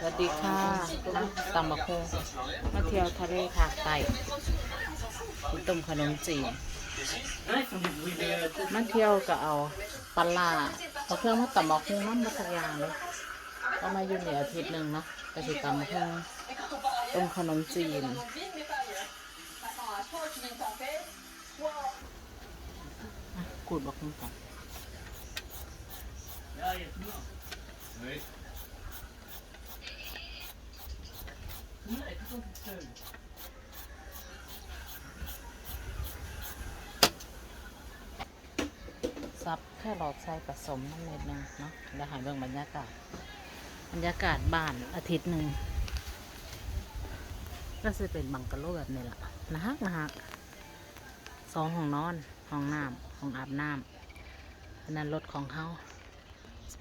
สวัสดีค่ะมาตำบักโคงมาเที่ยวทะเลภาคใต้กินต้มขนมจีนมาเที่ยวก็เอาปลาเอาเครื่องมาตำบักโคงน้ำมาทุกอย่าเลยก็มาอยู่ในอาทิตย์หนึ่งเนาะก็สิตำบักโคงต้มขนมจีนอะขูดบักโคงก่อน ซับแค่หลอดใส่ผสมน้ำเม็ดนึงเนาะแล้วหายเบิ่งบรรยากาศ บรรยากาศบ้านอาทิตย์หนึ่งก็จะเป็นบังกะโลแบบนี้แหละนะฮะนะฮะสองห้องนอนห้องน้ำห้องอาบน้ำอันนั้นรถของเขา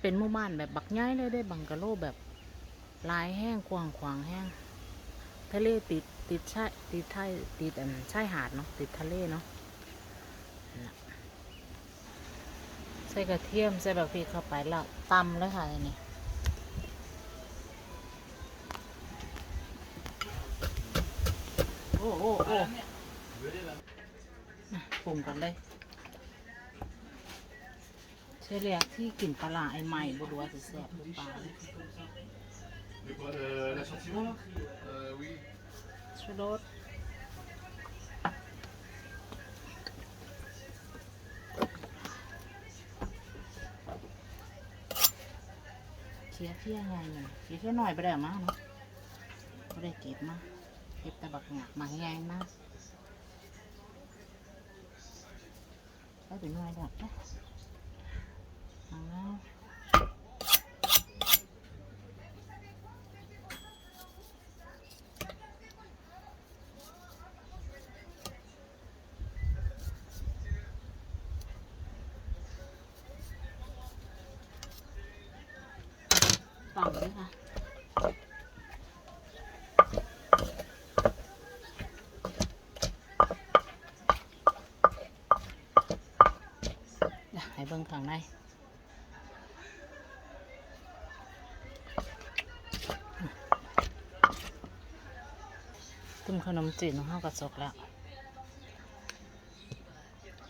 เป็นหมู่บ้านแบบบักย้ายเลยได้บังกะโลแบบลายแห้งกว้างขวางแห้ง ทะเลติดติดชายติดไทยติดชายหาดเนาะติดทะเลเนาะใส่กระเทียมใส่แบบพริกเข้าไปแล้วตำเลยค่ะอันนี้โอ้โอ้โอ้ปรุงกันเลยเชเรียที่กลิ่นปลาไอใหม่บัวาจะแซ่บหรือเปล่า De quoi euh, L'assortiment là euh, Oui. ชูรสเชียร์เที่ยงไงเนี่ยเชียร์เที่ยหน่อยไปได้มากเนาะไม่ได้เก็บมาเก็บแต่บักหงักมาแยงมากได้ไปหน่อยหมดนะเอาแล้ว ต่ำเลยค่ะเดี๋ยวให้เบิ่งข้างในตุ้มขนมจีนของเฮากระจกแล้ว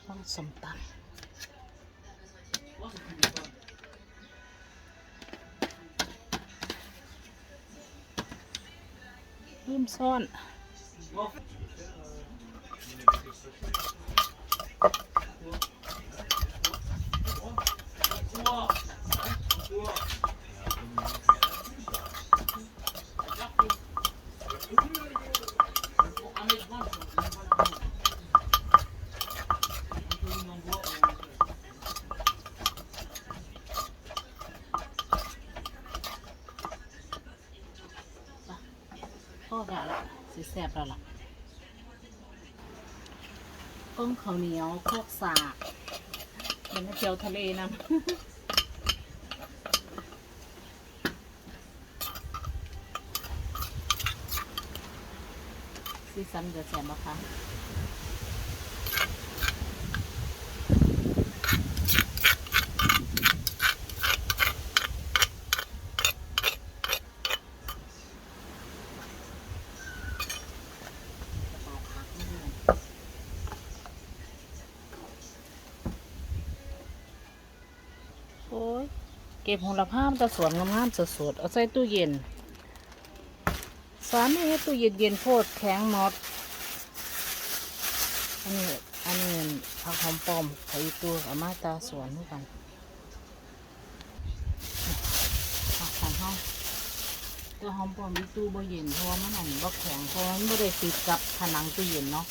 ต้องสมตำ เพิ่มซ้อน พ่อละ ละสิแสบแล้วล่ะก้องข้าวเหนียวโคกสากเป็นเจียวทะเลนะซีซันเดือดแสบมะคะโอ้ย เก็บโหระพามันจะสวนงามๆสดๆเอาใส่ตู้เย็นสารนี่ตู้เย็นเย็นโคตรแข็งหมดอันนี้อันนี้ผักหอมปอมไอตัวอามาตาสวนด้วยกันผักของเขาตัวหอมปอมอีตู้บ่เย็นเพราะว่ามันอันบ่แข็งเพราะมันไม่ได้ติดกับผนังตู้เย็นเนาะ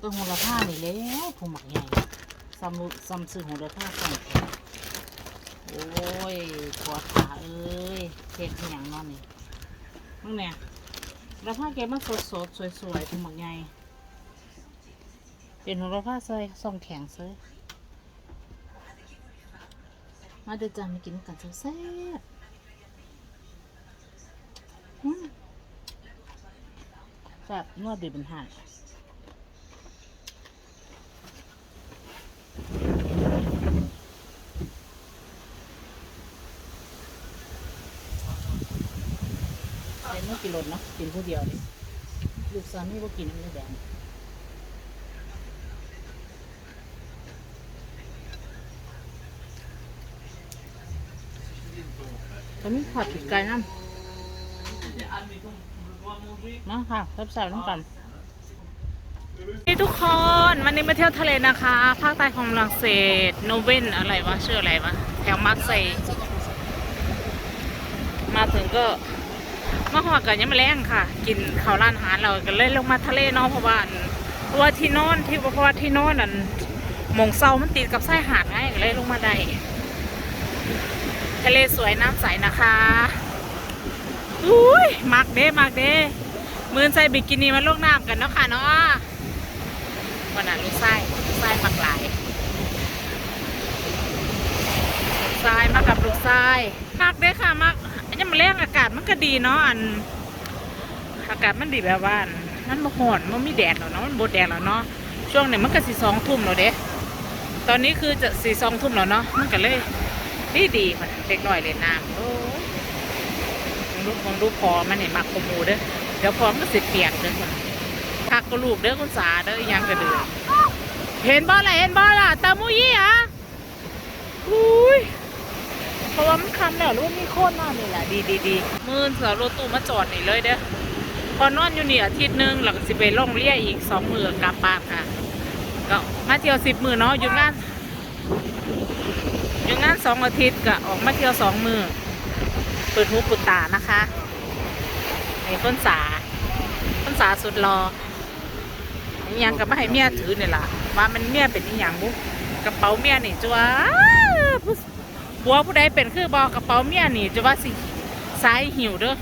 ตัวโหระพานี่แล้วผู้หมักใหญ่ ซ้ำรุซ้ำซื้อโหระพาซ้ำแข็งโอ้ยปวดขาเอ้ยเห็ดอหย่างนอนนี่มึงเนี่ยแล้วผ้าเก็บมาสดสดๆสวยๆผู้หมักใหญ่เป็นโหระพาใส่ส่องแข็งเซ้อมาเดี๋ยวจะมากินกันแซ่บแซ่บนวดดีเป็นห่าน ไม่นเนาะกินผู้เดียวเลยลูกสามีบ่กินอันนี้แดงตอนนี้ผัดผิดไก่น้ำมาค่ะแซ่บๆน้ำกันนี่ทุกคนวันนี้มาเที่ยวทะเลนะคะ ภาคใต้ของฝรั่งเศสโนเวนอะไรวะชื่ออะไรวะแถวมาร์เซย์มาถึงก็ มาหอดกันยังไม่แรงค่ะ กินข้าวร้านอาหารเราก็เลยลงมาทะเลเนาะเพราะว่าอันเพราะว่าที่นอนที่เพราะว่าที่นอนนั่นมงเซามันติดกับชายหาดไงก็เลยลงมาได้ทะเลสวยน้ำใสนะคะอุ้ยมักเด้มักเด้มือนใส่บิกินี่มาลงน้ำกันเนาะค่ะเนาะวันนั้นลูกไส้ลูกไส้มักหลายลูกไส้มากับลูกไส้มักเด้ค่ะมัก ยังมาเลี้ยงอากาศมันก็ดีเนาะอัน อากาศมันดีแบบว่าอันมันห่อนมันไม่แดดหรอกเนาะมันบดแดดหรอกเนาะช่วงนี้มันก็สี่สองทุ่มแล้วเด้ตอนนี้คือจะสี่สองทุ่มแล้วเนาะมันก็เลยดีดีค่ะเด็กหน่อยเลยน้ำโอ้ยมึงลูกมึงลูกพอมันเนี่ยมักขมูเด้อเดี๋ยวพอมันก็สิเปียกเด้อค่ะทักก็ลูกเด้อคุณสาเด้อยังกระเดือเห็นบ่ล่ะเห็นบ่ล่ะตามุยี่ฮะอุ้ย เพราะว่ามันคันแล้วรู้มีโคนมานี่แหละดีดีดีมื่นเสือรถตู้มาจอดนี่เลยเด้อพอนอนอยู่นี่อาทิตย์หนึงหลังสิไปล่องเลี้ยอีกสองมือกลับบ้านค่ะก็มาเที่ยวสิบมือเนาะอยู่งานอยู่งานสองอาทิตย์ก็ออกมาเที่ยวสองมือเปิดหูเปิดตานะคะในต้นสาภาษาสุดรออหยังกับมาให้เมียถือเนี่ยล่ะว่ามันเมียเป็นอีหยังบุกระเป๋าเมียนี่จัว ผู้ผัวผู้ใดเป็นคือบอกกระเป๋าเมียนี่จะว่าสิสายหิวเด้อ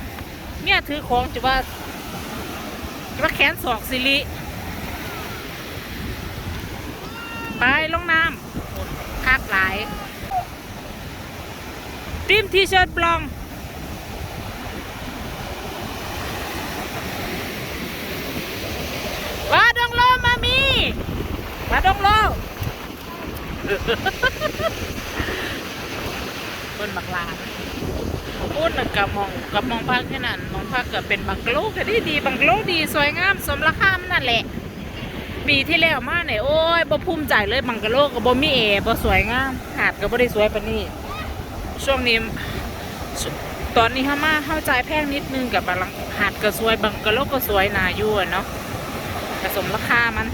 เมียถือของจะว่าจะว่าแขนศอกสิริไปลงน้ำคักหลายทีมทีเชิร์ตบลองวาดองโลมามีวาดองโล คนบักลาพูดน่ะกับมองกับมองพักแค่นั้นมองพักก็เป็นบังกะโลก็ดีดีบังกะโลดีสวยงามสมราคามันนั่นแหละปีที่แล้วมาเนี่ยโอ้ยบ่ภูมิใจเลยบังกะโลก็บ่มีเอบ่สวยงามหาดก็บ่ได้สวยปานนี้ช่วงนี้ตอนนี้เฮามาเข้าใจแพงนิดนึงกับบังหาดก็สวยบังกะโลก็สวยนาอยู่เนาะผสมราคามัน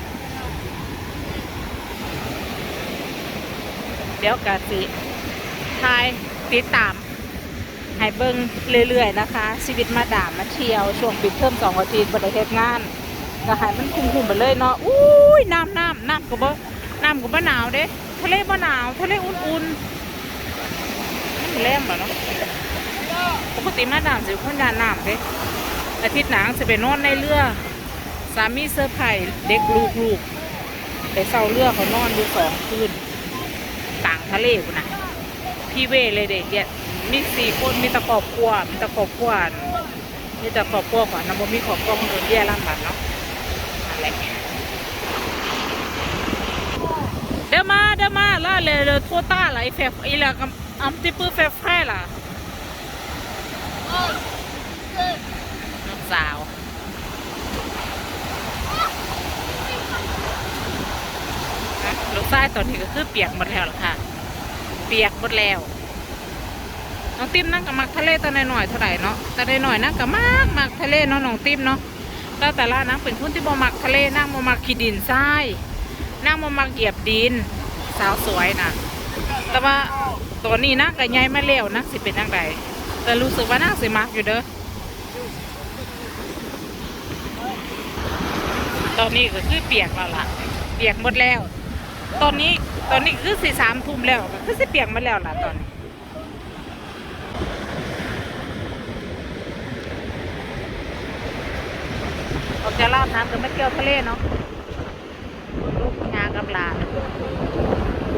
เดี๋ยวกะสิทาย ติดตามให้เบิ่งเรื่อยๆนะคะ ชีวิตมาดามาเที่ยว ช่วงปิดเทอมสองอาทิตย์บริเทศงานก็ให้มันคุ้มๆไปเลยเนาะอุ้ยน้ำน้ำน้ำก็บ่น้ำก็บ่หนาวเด้ทะเลบ่หนาว ทะเลอุ่นๆมันแรงบ่เนาะปกติมาดามสิคนยานน้ำเด้อาทิตย์หนังจะไปนอนในเรือสามีเซอร์ไพรส์เด็กลูกลูกไปเศร้าเรือเขานอนดูสองคืนต่างทะเลกูนะ พี่เวเลยเด็กเนี่ยมีสี่คนมีตะครอบครัวมีตะครอบครัวมีตะครอบครัวก่อนนะบ่มีครอบครัวคนอื่นแย่ลำบากเนาะอะไรเดี๋ยวมาเดี๋ยวมาล่าเลยเลยทั่วต้าละไอเฟฟอีละกับอัมติปื้อเฟฟแค่ล่ะน้องสาวลูกไส้ตอนนี้ก็คือเปียกหมดแล้วล่ะค่ะ เปียกหมดแล้วน้องติ้มนั่งกับมักทะเลตอนหน่อยๆเท่าไหร่เนาะแต่หน่อยๆนั่งกับมากมักทะเลเนาะน้องติ้มเนาะแต่แต่ละนั่งเป็นคนที่บ่มักทะเลนั่งบ่มักขี้ดินทรายนั่งบ่มักเหยียบดิน สาวสวยนะแต่ว่าตอนนี้นั่งกับยายมาแล้วนั่งสิเป็นนั่งใดแต่รู้สึกว่านั่งสิมักอยู่เด้อตอนนี้ก็คือเปียกแล้วล่ะ เปียกหมดแล้ว ตอนนี้ ตอนนี้คือสี่สามทุ่มแล้วก็คือสิเปียกมาแล้วล่ะตอนนี้ออกจากลาดน้ำก็ไม่เกี่ยวทะเลเนาะลูกงากับหลาน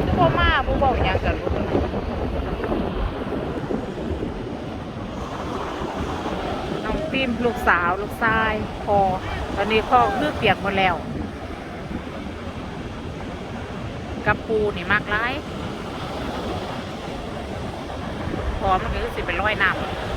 ทุกพ่อมาผู้บอกยังกับลูกน้องปิมลูกสาวลูกชายพอตอนนี้พ่อคือเปียกหมดแล้ว กับปูนี่มากร้ายพอมันก็คือสิเป็นร้อยน้ำ